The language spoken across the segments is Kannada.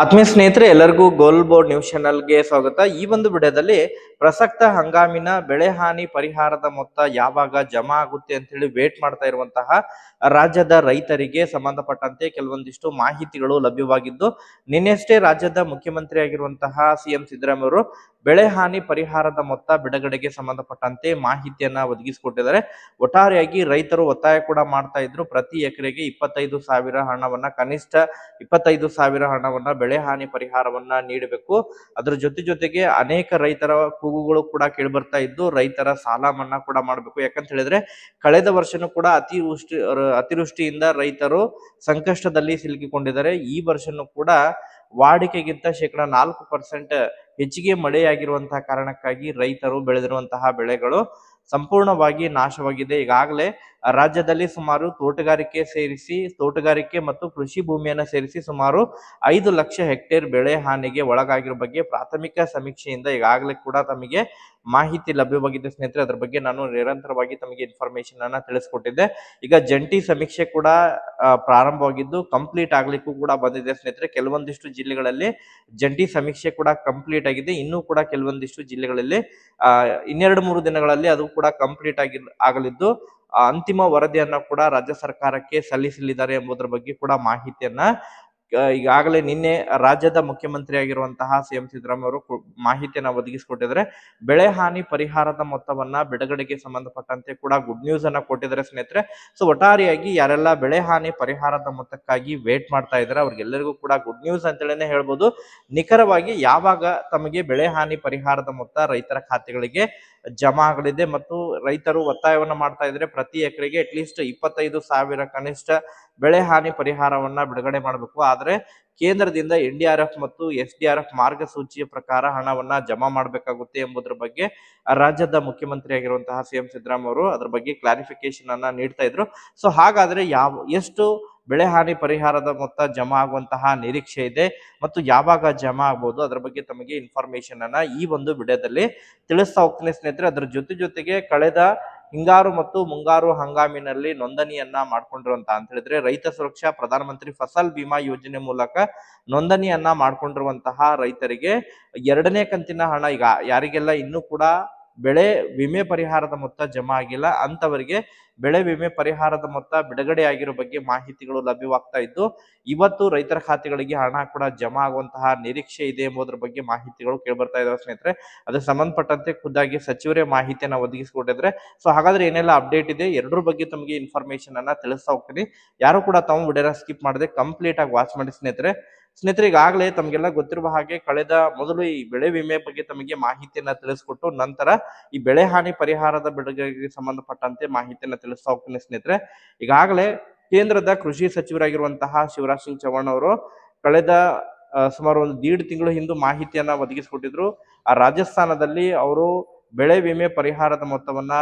ಆತ್ಮೀಯ ಸ್ನೇಹಿತರೆ, ಎಲ್ಲರಿಗೂ ಗೋಲ್ ಬೋರ್ಡ್ ನ್ಯೂಸ್ ಚಾನಲ್ಗೆ ಸ್ವಾಗತ. ಈ ಒಂದು ವಿಡಿಯೋದಲ್ಲಿ ಪ್ರಸಕ್ತ ಹಂಗಾಮಿನ ಬೆಳೆ ಹಾನಿ ಪರಿಹಾರದ ಮೊತ್ತ ಯಾವಾಗ ಜಮಾ ಆಗುತ್ತೆ ಅಂತ ಹೇಳಿ ವೇಟ್ ಮಾಡ್ತಾ ಇರುವಂತಹ ರಾಜ್ಯದ ರೈತರಿಗೆ ಸಂಬಂಧಪಟ್ಟಂತೆ ಕೆಲವೊಂದಿಷ್ಟು ಮಾಹಿತಿಗಳು ಲಭ್ಯವಾಗಿದ್ದು ನಿನ್ನೆಷ್ಟೇ ರಾಜ್ಯದ ಮುಖ್ಯಮಂತ್ರಿ ಆಗಿರುವಂತಹ ಸಿಎಂ ಸಿದ್ದರಾಮಯ್ಯ ಬೆಳೆ ಹಾನಿ ಪರಿಹಾರದ ಮೊತ್ತ ಬಿಡುಗಡೆಗೆ ಸಂಬಂಧಪಟ್ಟಂತೆ ಮಾಹಿತಿಯನ್ನ ಒದಗಿಸಿಕೊಟ್ಟಿದ್ದಾರೆ. ಒಟ್ಟಾರೆಯಾಗಿ ರೈತರು ಒತ್ತಾಯ ಕೂಡ ಮಾಡ್ತಾ ಇದ್ರು. ಪ್ರತಿ ಎಕರೆಗೆ ಇಪ್ಪತ್ತೈದು ಸಾವಿರ ಹಣವನ್ನ, ಕನಿಷ್ಠ ಇಪ್ಪತ್ತೈದು ಸಾವಿರ ಹಣವನ್ನ ಬೆಳೆ ಹಾನಿ ಪರಿಹಾರವನ್ನ ನೀಡಬೇಕು. ಅದ್ರ ಜೊತೆ ಜೊತೆಗೆ ಅನೇಕ ರೈತರ ಕೂಗುಗಳು ಕೂಡ ಕೇಳಿ ಬರ್ತಾ ಇದ್ದು ರೈತರ ಸಾಲ ಮನ್ನಾ ಕೂಡ ಮಾಡಬೇಕು. ಯಾಕಂತ ಹೇಳಿದ್ರೆ ಕಳೆದ ವರ್ಷನೂ ಕೂಡ ಅತಿವೃಷ್ಟಿ ಅತಿವೃಷ್ಟಿಯಿಂದ ರೈತರು ಸಂಕಷ್ಟದಲ್ಲಿ ಸಿಲುಕಿಕೊಂಡಿದ್ದಾರೆ. ಈ ವರ್ಷನೂ ಕೂಡ ವಾಡಿಕೆಗಿಂತ ಶೇಕಡ ನಾಲ್ಕು ಪರ್ಸೆಂಟ್ ಹೆಚ್ಚಿಗೆ ಮಳೆಯಾಗಿರುವಂತಹ ಕಾರಣಕ್ಕಾಗಿ ರೈತರು ಬೆಳೆದಿರುವಂತಹ ಬೆಳೆಗಳು ಸಂಪೂರ್ಣವಾಗಿ ನಾಶವಾಗಿದೆ. ಈಗಾಗಲೇ ರಾಜ್ಯದಲ್ಲಿ ಸುಮಾರು ತೋಟಗಾರಿಕೆ ಸೇರಿಸಿ, ತೋಟಗಾರಿಕೆ ಮತ್ತು ಕೃಷಿ ಭೂಮಿಯನ್ನು ಸೇರಿಸಿ ಸುಮಾರು ಐದು ಲಕ್ಷ ಹೆಕ್ಟೇರ್ ಬೆಳೆ ಹಾನಿಗೆ ಒಳಗಾಗಿರೋ ಬಗ್ಗೆ ಪ್ರಾಥಮಿಕ ಸಮೀಕ್ಷೆಯಿಂದ ಈಗಾಗಲೇ ಕೂಡ ತಮಗೆ ಮಾಹಿತಿ ಲಭ್ಯವಾಗಿದೆ ಸ್ನೇಹಿತರೆ. ಅದರ ಬಗ್ಗೆ ನಾನು ನಿರಂತರವಾಗಿ ತಮಗೆ ಇನ್ಫಾರ್ಮೇಶನ್ ಅನ್ನ ತಿಳಿಸ್ಕೊಟ್ಟಿದ್ದೆ. ಈಗ ಜಂಟಿ ಸಮೀಕ್ಷೆ ಕೂಡ ಪ್ರಾರಂಭವಾಗಿದ್ದು ಕಂಪ್ಲೀಟ್ ಆಗ್ಲಿಕ್ಕೂ ಕೂಡ ಬಂದಿದೆ ಸ್ನೇಹಿತರೆ. ಕೆಲವೊಂದಿಷ್ಟು ಜಿಲ್ಲೆಗಳಲ್ಲಿ ಜಂಟಿ ಸಮೀಕ್ಷೆ ಕೂಡ ಕಂಪ್ಲೀಟ್ ಆಗಿದೆ. ಇನ್ನೂ ಕೂಡ ಕೆಲವೊಂದಿಷ್ಟು ಜಿಲ್ಲೆಗಳಲ್ಲಿ ಇನ್ನೆರಡು ಮೂರು ದಿನಗಳಲ್ಲಿ ಅದು ಕೂಡ ಕಂಪ್ಲೀಟ್ ಆಗಿ, ಆಗಲಿದ್ದು. ಅಂತಿಮ ವರದಿಯನ್ನ ಕೂಡ ರಾಜ್ಯ ಸರ್ಕಾರಕ್ಕೆ ಸಲ್ಲಿಸಲಿದ್ದಾರೆ ಎಂಬುದರ ಬಗ್ಗೆ ಕೂಡ ಮಾಹಿತಿಯನ್ನ ಈಗಾಗಲೇ ನಿನ್ನೆ ರಾಜ್ಯದ ಮುಖ್ಯಮಂತ್ರಿ ಆಗಿರುವಂತಹ ಸಿಎಂ ಸಿದ್ದರಾಮಯ್ಯ ಅವರು ಮಾಹಿತಿಯನ್ನ ಒದಗಿಸಿಕೊಟ್ಟಿದ್ದಾರೆ. ಬೆಳೆ ಹಾನಿ ಪರಿಹಾರದ ಮೊತ್ತವನ್ನ ಬಿಡುಗಡೆಗೆ ಸಂಬಂಧಪಟ್ಟಂತೆ ಕೂಡ ಗುಡ್ ನ್ಯೂಸ್ ಅನ್ನ ಕೊಟ್ಟಿದ್ದಾರೆ ಸ್ನೇಹಿತರೆ. ಸೊ, ಒಟ್ಟಾರೆಯಾಗಿ ಯಾರೆಲ್ಲ ಬೆಳೆ ಹಾನಿ ಪರಿಹಾರದ ಮೊತ್ತಕ್ಕಾಗಿ ವೇಟ್ ಮಾಡ್ತಾ ಇದ್ದಾರೆ, ಅವ್ರಿಗೆಲ್ಲರಿಗೂ ಕೂಡ ಗುಡ್ ನ್ಯೂಸ್ ಅಂತೇಳಿನೇ ಹೇಳ್ಬೋದು. ನಿಖರವಾಗಿ ಯಾವಾಗ ತಮಗೆ ಬೆಳೆ ಹಾನಿ ಪರಿಹಾರದ ಮೊತ್ತ ರೈತರ ಖಾತೆಗಳಿಗೆ ಜಮಾ ಆಗಲಿದೆ ಮತ್ತು ರೈತರು ಒತ್ತಾಯವನ್ನು ಮಾಡ್ತಾ ಇದ್ರೆ ಪ್ರತಿ ಎಕರೆಗೆ ಅಟ್ಲೀಸ್ಟ್ ಇಪ್ಪತ್ತೈದು ಸಾವಿರ ಕನಿಷ್ಠ ಬೆಳೆ ಹಾನಿ ಪರಿಹಾರವನ್ನ ಬಿಡುಗಡೆ ಮಾಡಬೇಕು. ಆದ್ರೆ ಕೇಂದ್ರದಿಂದ ಎನ್ ಡಿ ಆರ್ ಎಫ್ ಮತ್ತು ಎಸ್ ಡಿ ಆರ್ ಎಫ್ ಮಾರ್ಗಸೂಚಿಯ ಪ್ರಕಾರ ಹಣವನ್ನ ಜಮಾ ಮಾಡಬೇಕಾಗುತ್ತೆ ಎಂಬುದರ ಬಗ್ಗೆ ರಾಜ್ಯದ ಮುಖ್ಯಮಂತ್ರಿ ಆಗಿರುವಂತಹ ಸಿಎಂ ಸಿದ್ದರಾಮಯ್ಯ ಅವರು ಅದ್ರ ಬಗ್ಗೆ ಕ್ಲಾರಿಫಿಕೇಶನ್ ಅನ್ನ ನೀಡ್ತಾ ಇದ್ರು. ಸೊ ಹಾಗಾದ್ರೆ ಯಾವ, ಎಷ್ಟು ಬೆಳೆ ಹಾನಿ ಪರಿಹಾರದ ಮೊತ್ತ ಜಮಾ ಆಗುವಂತಹ ನಿರೀಕ್ಷೆ ಇದೆ ಮತ್ತು ಯಾವಾಗ ಜಮಾ ಆಗ್ಬೋದು ಅದರ ಬಗ್ಗೆ ತಮಗೆ ಇನ್ಫಾರ್ಮೇಶನ್ ಅನ್ನ ಈ ಒಂದು ವಿಡಿಯೋದಲ್ಲಿ ತಿಳಿಸ್ತಾ ಹೋಗ್ತೀನಿ ಸ್ನೇಹಿತರೆ. ಅದರ ಜೊತೆ ಜೊತೆಗೆ ಕಳೆದ ಹಿಂಗಾರು ಮತ್ತು ಮುಂಗಾರು ಹಂಗಾಮಿನಲ್ಲಿ ನೋಂದಣಿಯನ್ನ ಮಾಡ್ಕೊಂಡಿರುವಂತ ಅಂತ ಹೇಳಿದ್ರೆ ರೈತ ಸುರಕ್ಷಾ ಪ್ರಧಾನಮಂತ್ರಿ ಫಸಲ್ ಬಿಮಾ ಯೋಜನೆ ಮೂಲಕ ನೋಂದಣಿಯನ್ನ ಮಾಡ್ಕೊಂಡಿರುವಂತಹ ರೈತರಿಗೆ ಎರಡನೇ ಕಂತಿನ ಹಣ ಈಗ ಯಾರಿಗೆಲ್ಲ ಇನ್ನೂ ಕೂಡ ಬೆಳೆ ವಿಮೆ ಪರಿಹಾರದ ಮೊತ್ತ ಜಮಾ ಆಗಿಲ್ಲ. ಅಂತವರಿಗೆ ಬೆಳೆ ವಿಮೆ ಪರಿಹಾರದ ಮೊತ್ತ ಬಿಡುಗಡೆ ಆಗಿರೋ ಬಗ್ಗೆ ಮಾಹಿತಿಗಳು ಲಭ್ಯವಾಗ್ತಾ ಇದ್ದು, ಇವತ್ತು ರೈತರ ಖಾತೆಗಳಿಗೆ ಹಣ ಕೂಡ ಜಮಾ ಆಗುವಂತಹ ನಿರೀಕ್ಷೆ ಇದೆ ಎಂಬುದರ ಬಗ್ಗೆ ಮಾಹಿತಿಗಳು ಕೇಳ್ಬರ್ತಾ ಇದಾವೆ ಸ್ನೇಹಿತರೆ. ಅದಕ್ಕೆ ಸಂಬಂಧಪಟ್ಟಂತೆ ಖುದ್ದಾಗಿ ಸಚಿವರೇ ಮಾಹಿತಿಯನ್ನ ಒದಗಿಸಿಕೊಟ್ಟಿದ್ರೆ ಸೊ, ಹಾಗಾದ್ರೆ ಏನೆಲ್ಲ ಅಪ್ಡೇಟ್ ಇದೆ? ಎರಡರ ಬಗ್ಗೆ ತಮಗೆ ಇನ್ಫಾರ್ಮೇಶನ್ ಅನ್ನ ತಿಳಿಸ್ತಾ ಹೋಗ್ತೀನಿ. ಯಾರು ಕೂಡ ತಾವು ವಿಡಿಯೋನ ಸ್ಕಿಪ್ ಮಾಡದೆ ಕಂಪ್ಲೀಟ್ ಆಗಿ ವಾಚ್ ಮಾಡಿ ಸ್ನೇಹಿತರೆ. ಸ್ನೇಹಿತರೆ, ಈಗಾಗಲೇ ತಮಗೆಲ್ಲ ಗೊತ್ತಿರುವ ಹಾಗೆ ಕಳೆದ ಮೊದಲು ಈ ಬೆಳೆ ವಿಮೆ ಬಗ್ಗೆ ತಮಗೆ ಮಾಹಿತಿಯನ್ನ ತಿಳಿಸ್ಕೊಟ್ಟು ನಂತರ ಈ ಬೆಳೆ ಹಾನಿ ಪರಿಹಾರದ ಬಿಡುಗಡೆಗೆ ಸಂಬಂಧಪಟ್ಟಂತೆ ಮಾಹಿತಿಯನ್ನ ತಿಳಿಸ್ತಾ ಹೋಗ್ತೀನಿ ಸ್ನೇಹಿತರೆ. ಈಗಾಗಲೇ ಕೇಂದ್ರದ ಕೃಷಿ ಸಚಿವರಾಗಿರುವಂತಹ ಶಿವರಾಜ್ ಸಿಂಗ್ ಚೌಹಾಣ್ ಅವರು ಕಳೆದ ಸುಮಾರು ಒಂದು ದೀಡ್ ತಿಂಗಳು ಹಿಂದೆ ಮಾಹಿತಿಯನ್ನ ಒದಗಿಸಿಕೊಟ್ಟಿದ್ರು. ಆ, ರಾಜಸ್ಥಾನದಲ್ಲಿ ಅವರು ಬೆಳೆ ವಿಮೆ ಪರಿಹಾರದ ಮೊತ್ತವನ್ನ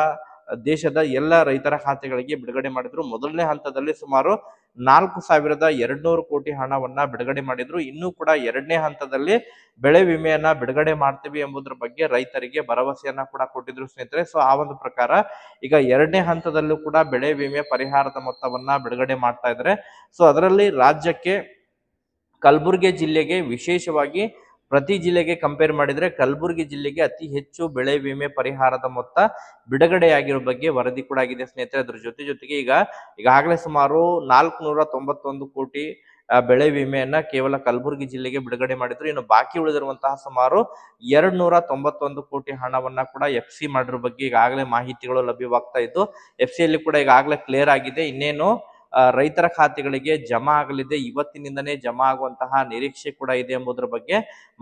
ದೇಶದ ಎಲ್ಲ ರೈತರ ಖಾತೆಗಳಿಗೆ ಬಿಡುಗಡೆ ಮಾಡಿದ್ರು. ಮೊದಲನೇ ಹಂತದಲ್ಲಿ ಸುಮಾರು ನಾಲ್ಕು ಸಾವಿರದ ಎರಡ್ನೂರು ಕೋಟಿ ಹಣವನ್ನ ಬಿಡುಗಡೆ ಮಾಡಿದ್ರು. ಇನ್ನೂ ಕೂಡ ಎರಡನೇ ಹಂತದಲ್ಲಿ ಬೆಳೆ ವಿಮೆಯನ್ನ ಬಿಡುಗಡೆ ಮಾಡ್ತೀವಿ ಎಂಬುದರ ಬಗ್ಗೆ ರೈತರಿಗೆ ಭರವಸೆಯನ್ನ ಕೂಡ ಕೊಟ್ಟಿದ್ರು ಸ್ನೇಹಿತರೆ. ಸೊ ಆ ಒಂದು ಪ್ರಕಾರ ಈಗ ಎರಡನೇ ಹಂತದಲ್ಲೂ ಕೂಡ ಬೆಳೆ ವಿಮೆ ಪರಿಹಾರದ ಮೊತ್ತವನ್ನ ಬಿಡುಗಡೆ ಮಾಡ್ತಾ ಇದ್ದಾರೆ. ಸೊ ಅದರಲ್ಲಿ ರಾಜ್ಯಕ್ಕೆ ಕಲಬುರಗಿ ಜಿಲ್ಲೆಗೆ ವಿಶೇಷವಾಗಿ ಪ್ರತಿ ಜಿಲ್ಲೆಗೆ ಕಂಪೇರ್ ಮಾಡಿದರೆ ಕಲಬುರಗಿ ಜಿಲ್ಲೆಗೆ ಅತಿ ಹೆಚ್ಚು ಬೆಳೆ ವಿಮೆ ಪರಿಹಾರದ ಮೊತ್ತ ಬಿಡುಗಡೆಯಾಗಿರೋ ಬಗ್ಗೆ ವರದಿ ಕೂಡ ಆಗಿದೆ ಸ್ನೇಹಿತರೆ. ಅದ್ರ ಜೊತೆ ಜೊತೆಗೆ ಈಗ, ಈಗಾಗಲೇ ಸುಮಾರು ನಾಲ್ಕುನೂರ ತೊಂಬತ್ತೊಂದು ಕೋಟಿ ಬೆಳೆ ವಿಮೆಯನ್ನ ಕೇವಲ ಕಲಬುರಗಿ ಜಿಲ್ಲೆಗೆ ಬಿಡುಗಡೆ ಮಾಡಿದ್ರು. ಇನ್ನು ಬಾಕಿ ಉಳಿದಿರುವಂತಹ ಸುಮಾರು ಎರಡ್ ನೂರ ತೊಂಬತ್ತೊಂದು ಕೋಟಿ ಹಣವನ್ನ ಕೂಡ ಎಫ್ ಸಿ ಮಾಡಿರೋ ಬಗ್ಗೆ ಈಗಾಗಲೇ ಮಾಹಿತಿಗಳು ಲಭ್ಯವಾಗ್ತಾ ಇದ್ದು ಎಫ್ ಸಿಯಲ್ಲಿ ಕೂಡ ಈಗಾಗಲೇ ಕ್ಲಿಯರ್ ಆಗಿದೆ. ಇನ್ನೇನು ರೈತರ ಖಾತೆಗಳಿಗೆ ಜಮಾ ಆಗಲಿದೆ. ಇವತ್ತಿನಿಂದನೇ ಜಮಾ ಆಗುವಂತಹ ನಿರೀಕ್ಷೆ ಕೂಡ ಇದೆ ಎಂಬುದರ ಬಗ್ಗೆ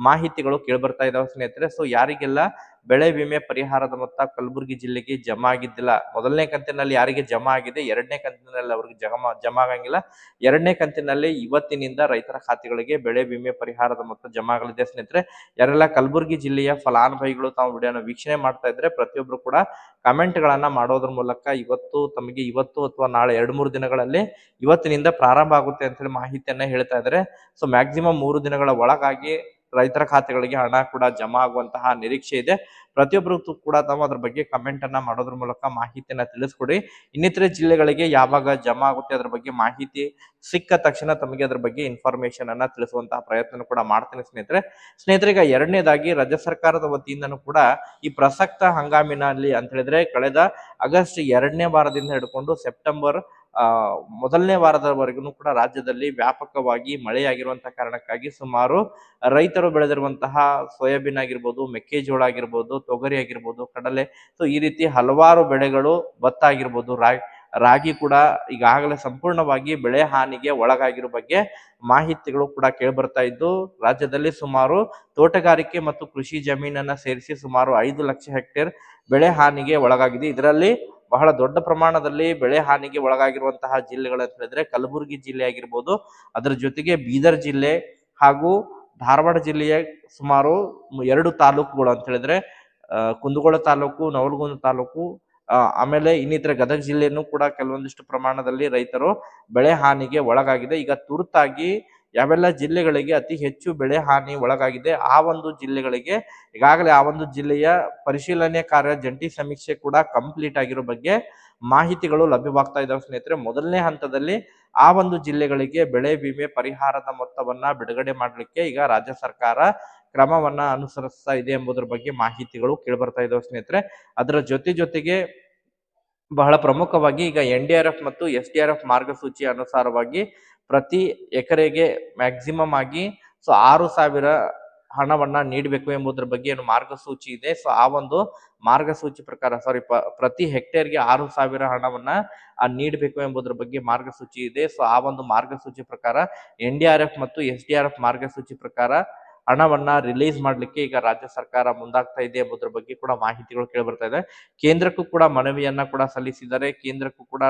ಮಾಹಿತಿಗಳು ಕೇಳ್ಬರ್ತಾ ಇದಾವೆ ಸ್ನೇಹಿತರೆ. ಸೊ ಯಾರಿಗೆಲ್ಲ ಬೆಳೆ ವಿಮೆ ಪರಿಹಾರದ ಮೊತ್ತ ಕಲಬುರಗಿ ಜಿಲ್ಲೆಗೆ ಜಮಾ ಆಗಿದ್ದಿಲ್ಲ. ಮೊದಲನೇ ಕಂತಿನಲ್ಲಿ ಯಾರಿಗೆ ಜಮಾ ಆಗಿದೆ? ಎರಡನೇ ಕಂತಿನಲ್ಲಿ ಅವ್ರಿಗೆ ಜಮಾ ಜಮಾ ಆಗಂಗಿಲ್ಲ. ಎರಡನೇ ಕಂತಿನಲ್ಲಿ ಇವತ್ತಿನಿಂದ ರೈತರ ಖಾತೆಗಳಿಗೆ ಬೆಳೆ ವಿಮೆ ಪರಿಹಾರದ ಮೊತ್ತ ಜಮಾ ಆಗಲಿದೆ. ಸ್ನೇಹಿತರೆ, ಯಾರೆಲ್ಲ ಕಲಬುರಗಿ ಜಿಲ್ಲೆಯ ಫಲಾನುಭವಿಗಳು ತಾವು ವಿಡಿಯೋನ ವೀಕ್ಷಣೆ ಮಾಡ್ತಾ ಇದ್ರೆ ಪ್ರತಿಯೊಬ್ರು ಕೂಡ ಕಮೆಂಟ್ ಗಳನ್ನ ಮಾಡೋದ್ರ ಮೂಲಕ ಇವತ್ತು ತಮಗೆ ಇವತ್ತು ಅಥವಾ ನಾಳೆ ಎರಡು, ಮೂರು ದಿನಗಳಲ್ಲಿ ಇವತ್ತಿನಿಂದ ಪ್ರಾರಂಭ ಆಗುತ್ತೆ ಅಂತ ಹೇಳಿ ಮಾಹಿತಿಯನ್ನ ಹೇಳ್ತಾ ಇದ್ದಾರೆ. ಸೊ, ಮ್ಯಾಕ್ಸಿಮಮ್ ಮೂರು ದಿನಗಳ ಒಳಗಾಗಿ ರೈತರ ಖಾತೆಗಳಿಗೆ ಹಣ ಕೂಡ ಜಮಾ ಆಗುವಂತಹ ನಿರೀಕ್ಷೆ ಇದೆ. ಪ್ರತಿಯೊಬ್ಬರು ಕೂಡ ತಾವು ಅದ್ರ ಬಗ್ಗೆ ಕಮೆಂಟ್ ಅನ್ನ ಮಾಡೋದ್ರ ಮೂಲಕ ಮಾಹಿತಿಯನ್ನ ತಿಳಿಸ್ಕೊಡಿ. ಇನ್ನಿತರೆ ಜಿಲ್ಲೆಗಳಿಗೆ ಯಾವಾಗ ಜಮಾ ಆಗುತ್ತೆ ಅದ್ರ ಬಗ್ಗೆ ಮಾಹಿತಿ ಸಿಕ್ಕ ತಕ್ಷಣ ತಮಗೆ ಅದ್ರ ಬಗ್ಗೆ ಇನ್ಫಾರ್ಮೇಶನ್ ಅನ್ನ ತಿಳಿಸುವಂತಹ ಪ್ರಯತ್ನ ಕೂಡ ಮಾಡ್ತೇನೆ ಸ್ನೇಹಿತರೆ. ಸ್ನೇಹಿತರೆ, ಈಗ ಎರಡನೇದಾಗಿ ರಾಜ್ಯ ಸರ್ಕಾರದ ವತಿಯಿಂದನೂ ಕೂಡ ಈ ಪ್ರಸಕ್ತ ಹಂಗಾಮಿನಲ್ಲಿ ಅಂತ ಹೇಳಿದ್ರೆ ಕಳೆದ ಆಗಸ್ಟ್ ಎರಡನೇ ವಾರದಿಂದ ಹಿಡ್ಕೊಂಡು ಸೆಪ್ಟೆಂಬರ್ ಮೊದಲನೇ ವಾರದವರೆಗೂ ಕೂಡ ರಾಜ್ಯದಲ್ಲಿ ವ್ಯಾಪಕವಾಗಿ ಮಳೆಯಾಗಿರುವಂತಹ ಕಾರಣಕ್ಕಾಗಿ ಸುಮಾರು ರೈತರು ಬೆಳೆದಿರುವಂತಹ ಸೋಯಾಬೀನ್ ಆಗಿರ್ಬೋದು, ಮೆಕ್ಕೆಜೋಳ ಆಗಿರ್ಬೋದು ತೊಗರಿ ಆಗಿರ್ಬೋದು, ಕಡಲೆ ಸೊ ಈ ರೀತಿ ಹಲವಾರು ಬೆಳೆಗಳು ಭತ್ತ ಆಗಿರ್ಬೋದು ರಾಗಿ ರಾಗಿ ಕೂಡ ಈಗಾಗಲೇ ಸಂಪೂರ್ಣವಾಗಿ ಬೆಳೆ ಹಾನಿಗೆ ಒಳಗಾಗಿರೋ ಬಗ್ಗೆ ಮಾಹಿತಿಗಳು ಕೂಡ ಕೇಳಿಬರ್ತಾ ಇದ್ದು, ರಾಜ್ಯದಲ್ಲಿ ಸುಮಾರು ತೋಟಗಾರಿಕೆ ಮತ್ತು ಕೃಷಿ ಜಮೀನನ್ನ ಸೇರಿಸಿ ಸುಮಾರು ಐದು ಲಕ್ಷ ಹೆಕ್ಟೇರ್ ಬೆಳೆ ಹಾನಿಗೆ ಒಳಗಾಗಿದೆ. ಇದರಲ್ಲಿ ಬಹಳ ದೊಡ್ಡ ಪ್ರಮಾಣದಲ್ಲಿ ಬೆಳೆ ಹಾನಿಗೆ ಒಳಗಾಗಿರುವಂತಹ ಜಿಲ್ಲೆಗಳು ಅಂತ ಹೇಳಿದ್ರೆ ಕಲಬುರಗಿ ಜಿಲ್ಲೆ ಆಗಿರ್ಬೋದು, ಅದರ ಜೊತೆಗೆ ಬೀದರ್ ಜಿಲ್ಲೆ ಹಾಗೂ ಧಾರವಾಡ ಜಿಲ್ಲೆಯ ಸುಮಾರು ಎರಡು ತಾಲೂಕುಗಳು ಅಂತ ಹೇಳಿದ್ರೆ ಕುಂದಗೋಳ ತಾಲೂಕು, ನವಲಗುಂದ ತಾಲೂಕು ಆಮೇಲೆ ಇನ್ನಿತರ ಗದಗ ಜಿಲ್ಲೆನೂ ಕೂಡ ಕೆಲವೊಂದಿಷ್ಟು ಪ್ರಮಾಣದಲ್ಲಿ ರೈತರು ಬೆಳೆ ಹಾನಿಗೆ ಒಳಗಾಗಿದೆ. ಈಗ ತುರ್ತಾಗಿ ಯಾವೆಲ್ಲ ಜಿಲ್ಲೆಗಳಿಗೆ ಅತಿ ಹೆಚ್ಚು ಬೆಳೆ ಹಾನಿ ಒಳಗಾಗಿದೆ, ಆ ಒಂದು ಜಿಲ್ಲೆಗಳಿಗೆ, ಈಗಾಗಲೇ ಆ ಒಂದು ಜಿಲ್ಲೆಯ ಪರಿಶೀಲನೆ ಕಾರ್ಯ ಜಂಟಿ ಸಮೀಕ್ಷೆ ಕೂಡ ಕಂಪ್ಲೀಟ್ ಆಗಿರೋ ಬಗ್ಗೆ ಮಾಹಿತಿಗಳು ಲಭ್ಯವಾಗ್ತಾ ಇದ್ದಾವೆ ಸ್ನೇಹಿತರೆ. ಮೊದಲನೇ ಹಂತದಲ್ಲಿ ಆ ಒಂದು ಜಿಲ್ಲೆಗಳಿಗೆ ಬೆಳೆ ವಿಮೆ ಪರಿಹಾರದ ಮೊತ್ತವನ್ನ ಬಿಡುಗಡೆ ಮಾಡಲಿಕ್ಕೆ ಈಗ ರಾಜ್ಯ ಸರ್ಕಾರ ಕ್ರಮವನ್ನ ಅನುಸರಿಸ್ತಾ ಇದೆ ಎಂಬುದರ ಬಗ್ಗೆ ಮಾಹಿತಿಗಳು ಕೇಳಿಬರ್ತಾ ಇದಾವೆ ಸ್ನೇಹಿತರೆ. ಅದರ ಜೊತೆ ಜೊತೆಗೆ ಬಹಳ ಪ್ರಮುಖವಾಗಿ ಈಗ ಎನ್ ಡಿ ಆರ್ ಎಫ್ ಮತ್ತು ಎಸ್ ಡಿ ಆರ್ ಎಫ್ ಮಾರ್ಗಸೂಚಿ ಅನುಸಾರವಾಗಿ ಪ್ರತಿ ಎಕರೆಗೆ ಮ್ಯಾಕ್ಸಿಮಮ್ ಆಗಿ ಸೊ ಆರು ಸಾವಿರ ಹಣವನ್ನ ನೀಡಬೇಕು ಎಂಬುದರ ಬಗ್ಗೆ ಏನು ಮಾರ್ಗಸೂಚಿ ಇದೆ. ಸೊ ಆ ಒಂದು ಮಾರ್ಗಸೂಚಿ ಪ್ರಕಾರ ಸಾರಿ ಪ್ರತಿ ಹೆಕ್ಟೇರ್ಗೆ ಆರು ಸಾವಿರ ಹಣವನ್ನ ನೀಡಬೇಕು ಎಂಬುದರ ಬಗ್ಗೆ ಮಾರ್ಗಸೂಚಿ ಇದೆ. ಸೊ ಆ ಒಂದು ಮಾರ್ಗಸೂಚಿ ಪ್ರಕಾರ ಎನ್ ಡಿ ಆರ್ ಎಫ್ ಮತ್ತು ಎಸ್ ಡಿ ಆರ್ ಎಫ್ ಮಾರ್ಗಸೂಚಿ ಪ್ರಕಾರ ಹಣವನ್ನ ರಿಲೀಸ್ ಮಾಡ್ಲಿಕ್ಕೆ ಈಗ ರಾಜ್ಯ ಸರ್ಕಾರ ಮುಂದಾಗ್ತಾ ಇದೆ ಎಂಬುದರ ಬಗ್ಗೆ ಕೂಡ ಮಾಹಿತಿಗಳು ಕೇಳಿಬರ್ತಾ ಇದೆ. ಕೇಂದ್ರಕ್ಕೂ ಕೂಡ ಮನವಿಯನ್ನ ಕೂಡ ಸಲ್ಲಿಸಿದ್ದಾರೆ. ಕೇಂದ್ರಕ್ಕೂ ಕೂಡ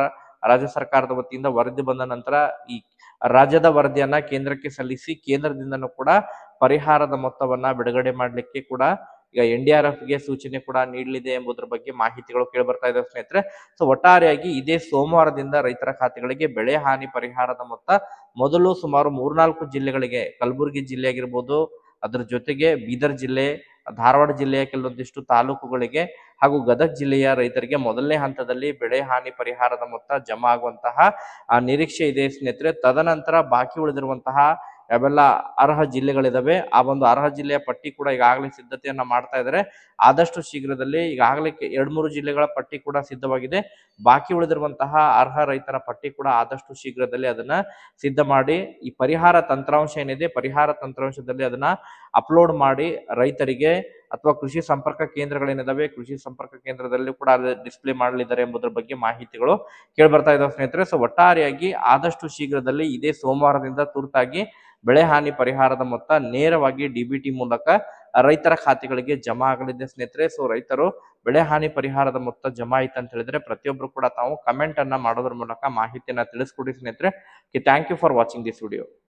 ರಾಜ್ಯ ಸರ್ಕಾರದ ವತಿಯಿಂದ ವರದಿ ಬಂದ ನಂತರ ಈ ರಾಜ್ಯದ ವರದಿಯನ್ನ ಕೇಂದ್ರಕ್ಕೆ ಸಲ್ಲಿಸಿ ಕೇಂದ್ರದಿಂದನೂ ಕೂಡ ಪರಿಹಾರದ ಮೊತ್ತವನ್ನ ಬಿಡುಗಡೆ ಮಾಡಲಿಕ್ಕೆ ಕೂಡ ಈಗ ಎನ್ ಡಿ ಆರ್ ಎಫ್ಗೆ ಸೂಚನೆ ಕೂಡ ನೀಡಲಿದೆ ಎಂಬುದರ ಬಗ್ಗೆ ಮಾಹಿತಿಗಳು ಕೇಳಿಬರ್ತಾ ಇದೆ ಸ್ನೇಹಿತರೆ. ಸೊ ಒಟ್ಟಾರೆಯಾಗಿ ಇದೇ ಸೋಮವಾರದಿಂದ ರೈತರ ಖಾತೆಗಳಿಗೆ ಬೆಳೆ ಹಾನಿ ಪರಿಹಾರದ ಮೊತ್ತ ಮೊದಲು ಸುಮಾರು ಮೂರ್ನಾಲ್ಕು ಜಿಲ್ಲೆಗಳಿಗೆ, ಕಲಬುರಗಿ ಜಿಲ್ಲೆ ಆಗಿರ್ಬೋದು ಅದರ ಜೊತೆಗೆ ಬೀದರ್ ಜಿಲ್ಲೆ, ಧಾರವಾಡ ಜಿಲ್ಲೆಯ ಕೆಲವೊಂದಿಷ್ಟು ತಾಲೂಕುಗಳಿಗೆ ಹಾಗೂ ಗದಗ ಜಿಲ್ಲೆಯ ರೈತರಿಗೆ ಮೊದಲನೇ ಹಂತದಲ್ಲಿ ಬೆಳೆ ಹಾನಿ ಪರಿಹಾರದ ಮೊತ್ತ ಜಮಾ ಆಗುವಂತಹ ನಿರೀಕ್ಷೆ ಇದೆ ಸ್ನೇಹಿತರೆ. ತದನಂತರ ಬಾಕಿ ಉಳಿದಿರುವಂತಹ ಯಾವೆಲ್ಲ ಅರ್ಹ ಜಿಲ್ಲೆಗಳಿದಾವೆ. ಆ ಒಂದು ಅರ್ಹ ಜಿಲ್ಲೆಯ ಪಟ್ಟಿ ಕೂಡ ಈಗಾಗಲೇ ಸಿದ್ಧತೆಯನ್ನ ಮಾಡ್ತಾ ಇದ್ದಾರೆ ಆದಷ್ಟು ಶೀಘ್ರದಲ್ಲಿ ಈಗಾಗಲೇ ಎರಡ್ ಮೂರು ಜಿಲ್ಲೆಗಳ ಪಟ್ಟಿ ಕೂಡ ಸಿದ್ಧವಾಗಿದೆ. ಬಾಕಿ ಉಳಿದಿರುವಂತಹ ಅರ್ಹ ರೈತರ ಪಟ್ಟಿ ಕೂಡ ಆದಷ್ಟು ಶೀಘ್ರದಲ್ಲಿ ಅದನ್ನ ಸಿದ್ಧ ಮಾಡಿ, ಈ ಪರಿಹಾರ ತಂತ್ರಾಂಶ ಏನಿದೆ ಪರಿಹಾರ ತಂತ್ರಾಂಶದಲ್ಲಿ ಅದನ್ನ ಅಪ್ಲೋಡ್ ಮಾಡಿ ರೈತರಿಗೆ ಅಥವಾ ಕೃಷಿ ಸಂಪರ್ಕ ಕೇಂದ್ರಗಳೇನಿದಾವೆ, ಕೃಷಿ ಸಂಪರ್ಕ ಕೇಂದ್ರದಲ್ಲಿ ಕೂಡ ಡಿಸ್ಪ್ಲೇ ಮಾಡಲಿದ್ದಾರೆ ಎಂಬುದರ ಬಗ್ಗೆ ಮಾಹಿತಿಗಳು ಕೇಳಿ ಬರ್ತಾ ಇದಾವೆ ಸ್ನೇಹಿತರೆ. ಸೊ ಒಟ್ಟಾರೆಯಾಗಿ ಆದಷ್ಟು ಶೀಘ್ರದಲ್ಲಿ ಇದೇ ಸೋಮವಾರದಿಂದ ತುರ್ತಾಗಿ ಬೆಳೆ ಹಾನಿ ಪರಿಹಾರದ ಮೊತ್ತ ನೇರವಾಗಿ ಡಿಬಿಟಿ ಮೂಲಕ ರೈತರ ಖಾತೆಗಳಿಗೆ ಜಮಾ ಆಗಲಿದೆ ಸ್ನೇಹಿತರೆ. ಸೊ ರೈತರು ಬೆಳೆ ಹಾನಿ ಪರಿಹಾರದ ಮೊತ್ತ ಜಮಾ ಆಯ್ತು ಅಂತ ಹೇಳಿದ್ರೆ ಪ್ರತಿಯೊಬ್ರು ಕೂಡ ತಾವು ಕಮೆಂಟ್ ಅನ್ನ ಮಾಡೋದ್ರ ಮೂಲಕ ಮಾಹಿತಿಯನ್ನ ತಿಳಿಸ್ಕೊಡಿ ಸ್ನೇಹಿತರೆ. Thank you for watching this video